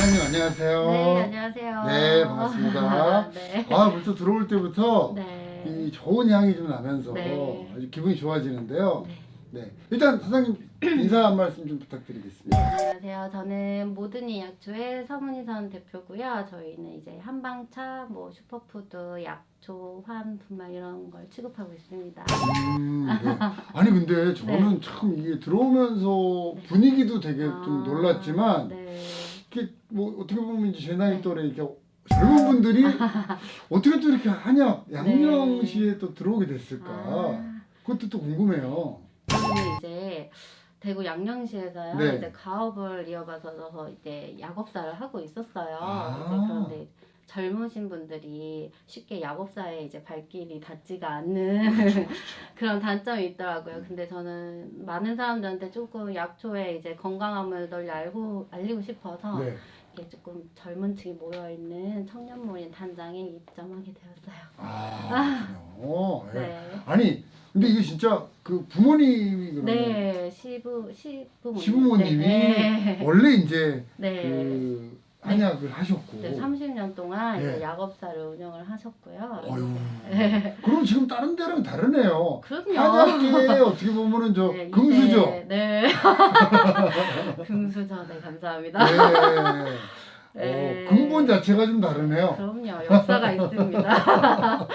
사장님 안녕하세요. 네, 안녕하세요. 네, 반갑습니다. 네. 아 벌써 들어올 때부터 네. 이 좋은 향이 좀 나면서 네. 아주 기분이 좋아지는데요. 네. 네. 일단 사장님 인사 한 말씀 좀 네, 부탁드리겠습니다. 안녕하세요. 저는 모든 이 약초의 서문희선 대표고요. 저희는 이제 한방차, 뭐 슈퍼푸드, 약초, 환, 분말 이런 걸 취급하고 있습니다. 음, 네. 아니 근데 저는 참 이게 들어오면서 분위기도 되게 좀 아, 놀랐지만 네. 뭐 어떻게 보면 이제 제 나이 네. 또래 이렇게 젊은 분들이 어떻게 또 이렇게 한약 양령시에 또 들어오게 됐을까? 아, 그것도 또 궁금해요. 저는 이제 대구 양령시에서요. 네. 이제 가업을 이어가서 이제 약업사를 하고 있었어요. 아. 이제 그런데 젊으신 분들이 쉽게 약업사에 이제 발길이 닿지가 않는 그런 단점이 있더라고요. 근데 저는 많은 사람들한테 조금 약초의 이제 건강함을 널리 알고 알리고 싶어서 네. 이게 조금 젊은 층이 모여 있는 청년몰인 단장에 입점하게 되었어요. 아, 그렇군요. 네. 네. 아니, 근데 이게 진짜 그 부모님이 그러면 네, 시부 시부모님. 시부모님이 네. 원래 이제 네. 그 한약을 하셨고. 네, 30년 동안 네. 약업사를 운영을 하셨고요. 어휴. 네. 그럼 지금 다른 데랑 다르네요. 그럼요. 한약계 어떻게 보면은 저 네, 금수저. 네. 금수저, 네, 감사합니다. 네. 네. 어, 근본 자체가 좀 다르네요. 그럼요, 역사가 있습니다.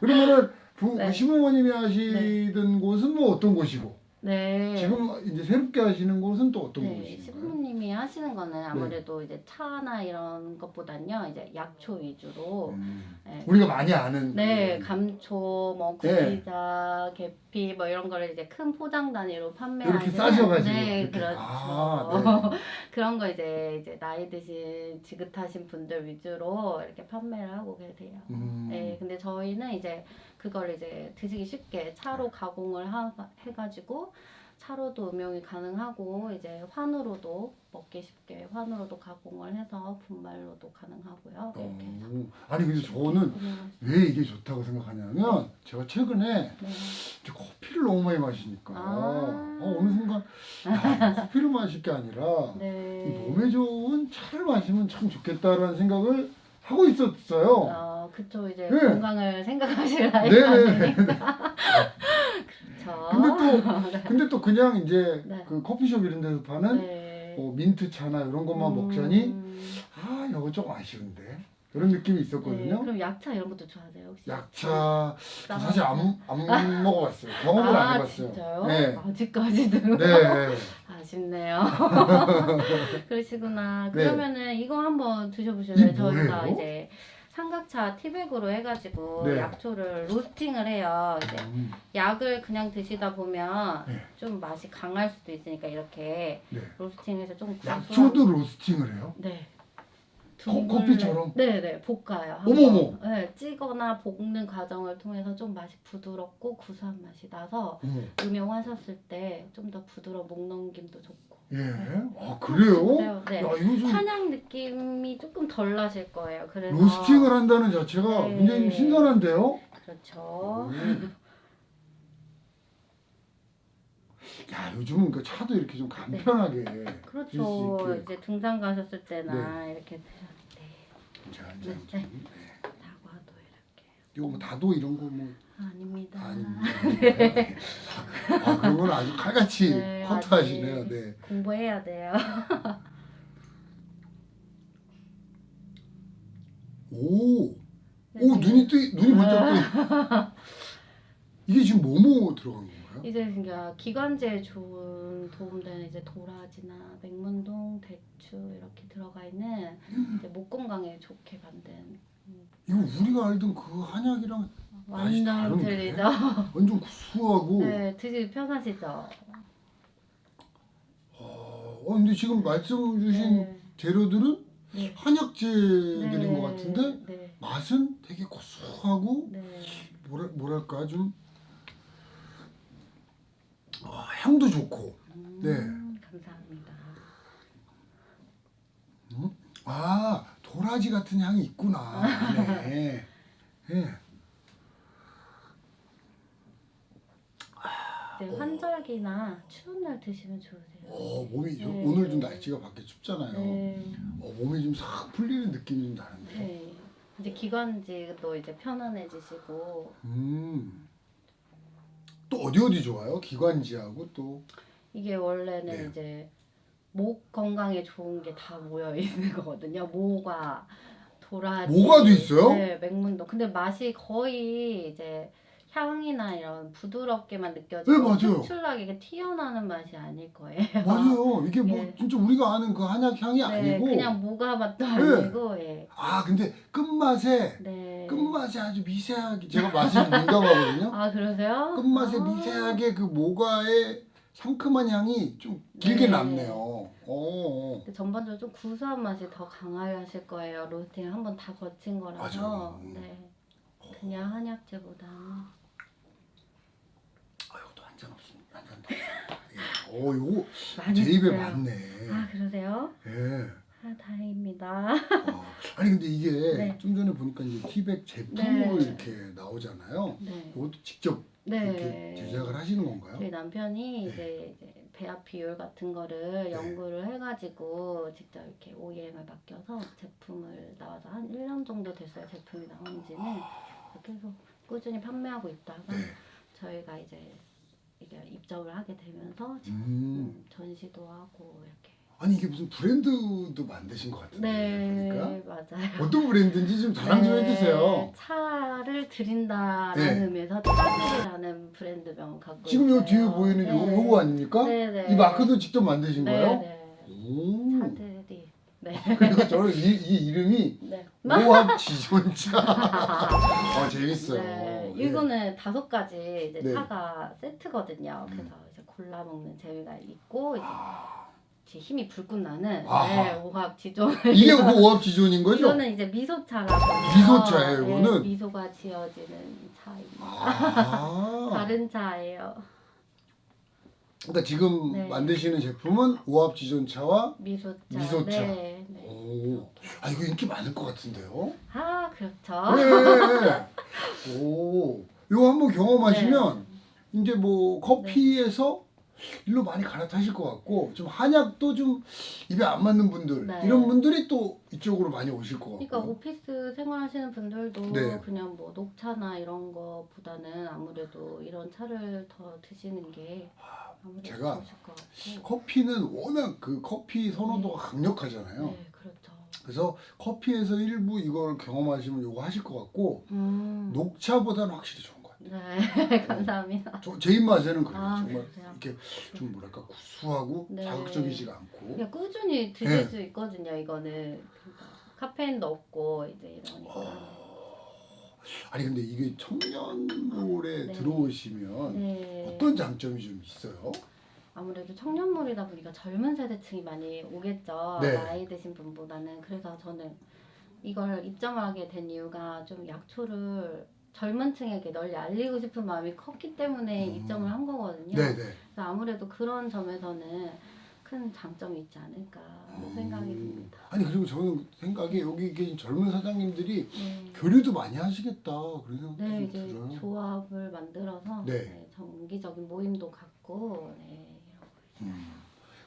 그러면은 부, 네. 시부모님이 하시던 곳은 뭐 어떤 곳이고 네. 지금 이제 새롭게 하시는 곳은 또 어떤 네, 곳인가요? 시부모님이 하시는 거는 아무래도 이제 차나 이런 것보단요, 이제 약초 위주로. 음, 네, 우리가 많이 아는 네, 그- 감초, 뭐 네. 구기자, 계피 뭐 이런 거를 이제 큰 포장 단위로 판매하는 이렇게 싸셔가지고 네, 이렇게. 그렇죠. 아, 그런 거 이제 이제 나이 드신 지긋하신 분들 위주로 이렇게 판매를 하고 계세요. 음, 네, 근데 저희는 이제 그걸 이제 드시기 쉽게 차로 가공을 하, 해가지고 차로도 음용이 가능하고 이제 환으로도 먹기 쉽게 환으로도 가공을 해서 분말로도 가능하고요. 이렇게 해서 어, 아니 근데 저는 왜 이게 좋다고 생각하냐면 제가 최근에 네. 이제 커피를 너무 많이 마시니까 아. 어, 어느 순간 야, 커피를 마실 게 아니라 이 네. 몸에 좋은 차를 마시면 참 좋겠다라는 생각을 하고 있었어요. 어, 그쵸 이제 네. 건강을 생각하실 나이가 네네. 아니니까. 근데 또 근데 또 그냥 이제 네. 그 커피숍 이런 데서 파는 네. 뭐 민트 차나 이런 것만 먹자니 음, 아 이거 조금 아쉬운데 이런 느낌이 네, 있었거든요. 그럼 약차 이런 것도 좋아하세요 혹시? 약차 저 아, 사실 안, 안 먹어봤어요. 경험을 안 해봤어요. 진짜요? 네. 아직까지도 네. 아쉽네요. 그러시구나. 네. 그러면은 이거 한번? 이 저희가? 이제 삼각차 티백으로 해가지고 네. 약초를 로스팅을 해요. 이제 음, 약을 그냥 드시다 보면 네. 좀 맛이 강할 수도 있으니까 이렇게 네. 로스팅해서 좀 구수한- 약초도 로스팅을 해요? 네. 커- 둥글레- 커피처럼? 네네 볶아요. 어머머. 네, 찌거나 볶는 과정을 통해서 좀 맛이 부드럽고 구수한 맛이 나서 어머. 음용하셨을 때 좀 더 부드러운 목 넘김도 좋고. 예. 아 그래요? 네. 야 이거 좀 한약 느낌이 조금 덜 나실 거예요. 그래서 로스팅을 한다는 자체가 네. 굉장히 신선한데요. 그렇죠. 야 요즘은 그 차도 이렇게 좀 간편하게 그렇죠. 드실 수 있게. 이제 등산 가셨을 때나 이렇게 드셨 때 자, 네. 자, 좀, 네. 다과도 이렇게 이거 뭐 다도 이런 거뭐 아닙니다. 아닙니다. 아 그런 건 아주 칼같이 네, 커트하시네요. 아직 네. 공부해야 돼요. 오, 네, 오 지금 눈이 뜨 눈이 번쩍 뜨. 이게 지금 뭐뭐 들어간 건가요? 이제 그러니까 기관지에 좋은 도움되는 이제 도라지나 맥문동, 대추 이렇게 들어가 있는 이제 목 건강에 좋게 만든 이거 우리가 알던 그 한약이랑 완전? 틀리죠. 완전 구수하고. 네, 드시기 편하시죠. 어, 어, 근데 지금 말씀 주신 네. 재료들은 네. 한약재들인 네. 것 같은데 네. 맛은 되게 고소하고 네. 뭐라, 뭐랄까 좀 어, 향도 좋고 음, 네. 감사합니다. 아 도라지 같은 향이 있구나 네. 네. 네, 환절기나 추운 날 드시면 좋으세요. 어 몸이 저- 네. 오늘 좀 날씨가 밖에 춥잖아요 네. 어, 몸이 좀 싹 풀리는 느낌이 좀 나는데. 네. 이제 기관지도 이제 편안해지시고 음. 또 어디 어디 좋아요? 기관지하고 또 이게 원래는 네. 이제 목 건강에 좋은 게 다 모여 있는 거거든요. 모가 도라지. 모가도 있어요? 네, 맹문도. 근데 맛이 거의 이제 향이나 이런 부드럽게만 느껴지고 네, 맞아요. 특출나게 이게 튀어나오는 맛이 아닐 거예요. 맞아요. 이게 뭐 예. 진짜 우리가 아는 그 한약 향이 네, 아니고 그냥 모가 맛도 아니고 예. 아 근데 끝맛에 네. 끝맛이 아주 미세하게 제가 맛이 민감하거든요. 아 그러세요? 끝맛에 아. 미세하게 그 모가의 상큼한 향이 좀 길게 네. 남네요. 어. 근데 전반적으로 좀 구수한 맛이 더 강하실 거예요. 로스팅 한번 다 거친 거라서. 맞아요. 네. 그냥 한약재보다는. 아 이것도 한 잔 없습니다. 한잔 더. 예. 어 요거 많이 제 입에 있어요. 맞네. 아 그러세요? 예. 아 다행입니다. 어. 아니 근데 이게 네. 좀 전에 보니까 이제 티백 제품으로 네. 이렇게 나오잖아요. 네. 이것도 직접 이렇게 네. 제작을 하시는 건가요? 저희 남편이 네. 이제, 이제 배합 비율 같은 거를 연구를 해가지고 직접 이렇게 OEM을 맡겨서 제품을 나와서 한 1년 정도 됐어요. 제품이 나온 지는 계속 꾸준히 판매하고 있다가 네. 저희가 이제 이게 입점을 하게 되면서 지금 음. 음, 전시도 하고 이렇게. 아니 이게 무슨 브랜드도 만드신 것 같은데 네, 그러니까 맞아요. 어떤 브랜드인지 좀 자랑 좀 네, 해주세요. 차를 드린다라는 네. 의미에서 차들이라는 브랜드명 갖고 지금 요 있어요. 뒤에 보이는 요, 네. 요거 아닙니까? 네, 네. 이 마크도 직접 만드신 네, 거예요? 네. 오. 차들이. 네. 그리고 저는 이, 이 이름이 네. 오합 지존차. 아 재밌어요. 네. 네. 이거는 다섯 가지 이제 네. 차가 세트거든요. 그래서 이제 골라 먹는 재미가 있고 이제 제 힘이 불끈 나는 아하. 네, 오합 지존. 이게 그 오합 지존인 거죠? 이거는 이제 미소차라고. 미소차예요, 네, 이거는? 미소가 지어지는 차입니다. 아. 다른 차예요. 그러니까 지금 네. 만드시는 제품은 오합 지존차와 미소차. 미소차. 네. 네. 오. 아 이거 인기 많을 것 같은데요? 아 그렇죠. 네. 오. 이거 한번 경험하시면 네. 이제 뭐 커피에서 일로 많이 갈아타실 것 같고 좀 한약도 좀 입에 안 맞는 분들 네. 이런 분들이 또 이쪽으로 많이 오실 것 같고. 그러니까 오피스 생활하시는 분들도 네. 그냥 뭐 녹차나 이런 거보다는 아무래도 이런 차를 더 드시는 게 아무래도 제가 좋으실 것 같고. 커피는 워낙 그 커피 선호도가 강력하잖아요. 네, 그래서 커피에서 일부 이걸 경험하시면 이거 하실 것 같고 음. 녹차보다는 확실히 좋은 것 같아요. 네, 감사합니다. 저, 제 입맛에는 그래요. 아, 정말 그러세요? 이렇게 좀 뭐랄까 구수하고 네. 자극적이지가 않고. 그냥 꾸준히 드실 네. 수 있거든요. 이거는 그러니까 카페인도 없고 이제 이러니까. 아니 근데 이게 청년몰에 네. 들어오시면 네. 어떤 장점이 좀 있어요? 아무래도 청년몰이다 보니까 젊은 세대층이 많이 오겠죠. 네. 나이 드신 분보다는. 그래서 저는 이걸 입점하게 된 이유가 좀 약초를 젊은 층에게 널리 알리고 싶은 마음이 컸기 때문에 음. 입점을 한 거거든요. 네네. 그래서 아무래도 그런 점에서는 큰 장점이 있지 않을까 음. 생각이 듭니다. 아니 그리고 저는 생각에 여기 계신 젊은 사장님들이 네. 교류도 많이 하시겠다 그런 생각도 네, 좀 이제 들어요. 조합을 만들어서 네. 네, 정기적인 모임도 갖고 네, 음.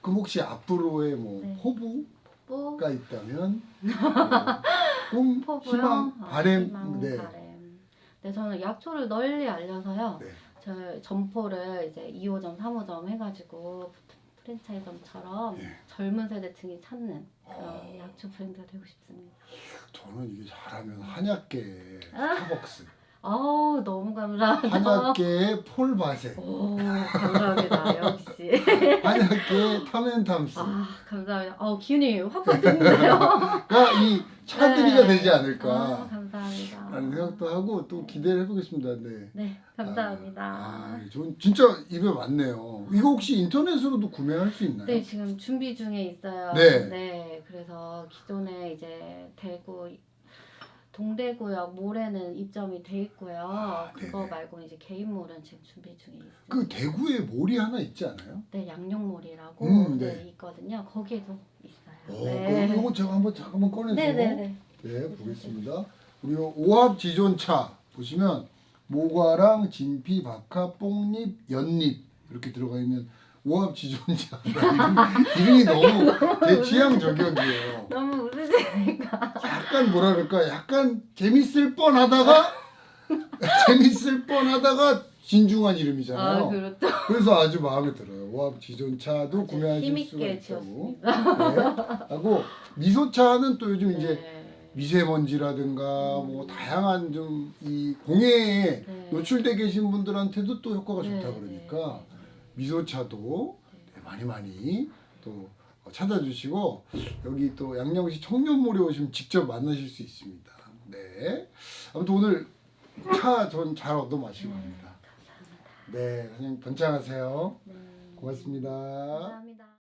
그럼 혹시 앞으로의 뭐 네. 포부가 뭐 있다면 뭐 꿈, 포부요? 희망, 아, 바램, 희망, 네. 바램. 네, 저는 약초를 널리 알려서요. 네. 저 점포를 이제 2호점, 3호점 해가지고 프랜차이점처럼 네. 젊은 세대층이 찾는 그런 어. 약초 브랜드가 되고 싶습니다. 저는 이게 잘하면 한약계 아. 스타벅스, 아우 너무 감사하죠. 한약계 폴바세, 오 감사합니다. 역시. 한약계 탐앤탐스. 아 감사합니다. 어 기운이 확확 드는데요. 가 이 차들이가 네. 되지 아, 않을까 감사합니다. 라는 생각도 하고 또 기대를 해보겠습니다. 네. 네 감사합니다. 아, 전 진짜 입에 맞네요. 이거 혹시 인터넷으로도 구매할 수 있나요? 네, 지금 준비 중에 있어요. 네. 그래서 기존에 이제 대구 동대구역 몰에는 입점이 돼 있고요. 그거 네네. 말고 이제 개인 몰은 지금 준비 중에 있어요. 그 대구에 몰이 하나 있지 않아요? 네, 양용몰이라고 음, 네. 네. 있거든요. 거기에도 있어요. 오, 네. 그럼 이거 제가 한번 잠깐만 꺼내서 네, 네, 네. 네, 보겠습니다. 우리 오합 지존차 보시면 모과랑 진피, 박하, 뽕잎, 연잎 이렇게 들어가 있는 오합 지존차 이름이 너무 제 취향 저격이에요. 너무 약간 뭐라 그럴까 약간 재밌을 뻔하다가 재밌을 뻔하다가 진중한 이름이잖아요. 아 그렇죠. 그래서 아주 마음에 들어요. 오합 지존차도 구매하실 수가 있다고. 지었습니다. 네. 하고 미소차는 또 요즘 이제 네. 미세먼지라든가 뭐 다양한 좀 이 공해에 네. 노출돼 계신 분들한테도 또 효과가 네, 좋다 그러니까 네. 미소차도 네, 많이 많이 또 찾아주시고 여기 또 양양시 청년몰에 오시면 직접 만나실 수 있습니다. 네. 아무튼 오늘 차 전 잘 얻어 마시고 갑니다. 네, 사장님 번창하세요. 네. 고맙습니다. 감사합니다.